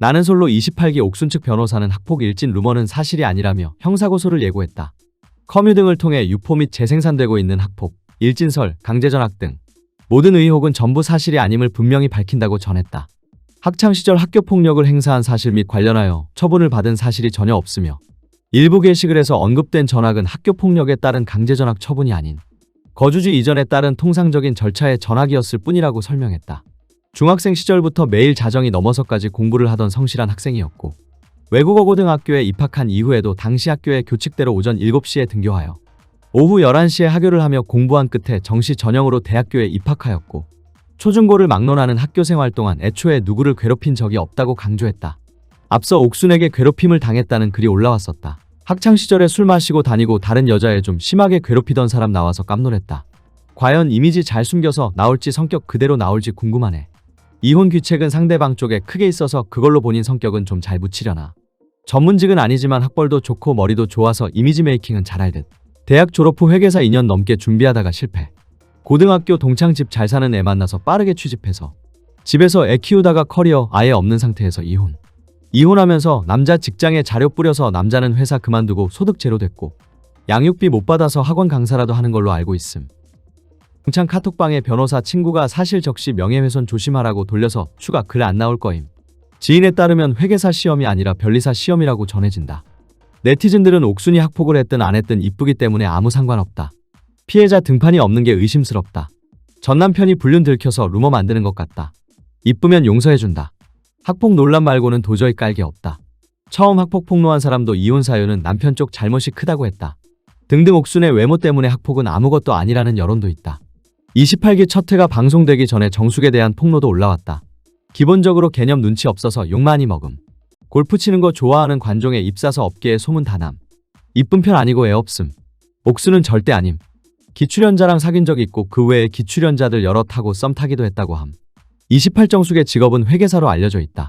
나는 솔로 28기 옥순 측 변호사는 학폭 일진 루머는 사실이 아니라며 형사고소를 예고했다. 커뮤 등을 통해 유포 및 재생산되고 있는 학폭, 일진설, 강제전학 등 모든 의혹은 전부 사실이 아님을 분명히 밝힌다고 전했다. 학창 시절 학교 폭력을 행사한 사실 및 관련하여 처분을 받은 사실이 전혀 없으며 일부 게시글 에서 언급된 전학은 학교 폭력에 따른 강제전학 처분이 아닌 거주지 이전에 따른 통상적인 절차의 전학이었을 뿐이라고 설명했다. 중학생 시절부터 매일 자정이 넘어서까지 공부를 하던 성실한 학생이었고 외국어 고등학교에 입학한 이후에도 당시 학교에 교칙대로 오전 7시에 등교하여 오후 11시에 하교를 하며 공부한 끝에 정시 전형으로 대학교에 입학하였고 초중고를 막론하는 학교 생활 동안 애초에 누구를 괴롭힌 적이 없다고 강조했다. 앞서 옥순에게 괴롭힘을 당했다는 글이 올라왔었다. 학창 시절에 술 마시고 다니고 다른 여자애 좀 심하게 괴롭히던 사람 나와서 깜놀했다. 과연 이미지 잘 숨겨서 나올지 성격 그대로 나올지 궁금하네. 이혼 귀책은 상대방 쪽에 크게 있어서 그걸로 본인 성격은 좀 잘 묻히려나. 전문직은 아니지만 학벌도 좋고 머리도 좋아서 이미지 메이킹은 잘할 듯. 대학 졸업 후 회계사 2년 넘게 준비하다가 실패. 고등학교 동창 집 잘 사는 애 만나서 빠르게 취직해서 집에서 애 키우다가 커리어 아예 없는 상태에서 이혼. 이혼하면서 남자 직장에 자료 뿌려서 남자는 회사 그만두고 소득 제로 됐고 양육비 못 받아서 학원 강사라도 하는 걸로 알고 있음. 동창 카톡방에 변호사 친구가 사실 적시 명예훼손 조심하라고 돌려서 추가 글 안 나올 거임. 지인에 따르면 회계사 시험이 아니라 변리사 시험이라고 전해진다. 네티즌들은 옥순이 학폭을 했든 안 했든 이쁘기 때문에 아무 상관없다. 피해자 등판이 없는 게 의심스럽다. 전 남편이 불륜 들켜서 루머 만드는 것 같다. 이쁘면 용서해준다. 학폭 논란 말고는 도저히 깔게 없다. 처음 학폭 폭로한 사람도 이혼 사유는 남편 쪽 잘못이 크다고 했다. 등등 옥순의 외모 때문에 학폭은 아무것도 아니라는 여론도 있다. 28기 첫 회가 방송되기 전에 정숙에 대한 폭로도 올라왔다. 기본적으로 개념 눈치 없어서 욕 많이 먹음. 골프 치는 거 좋아하는 관종에 입사서 업계에 소문 다남. 이쁜 편 아니고 애 없음. 옥수는 절대 아님. 기출연자랑 사귄 적 있고 그 외에 기출연자들 여러 타고 썸 타기도 했다고 함. 28정숙의 직업은 회계사로 알려져 있다.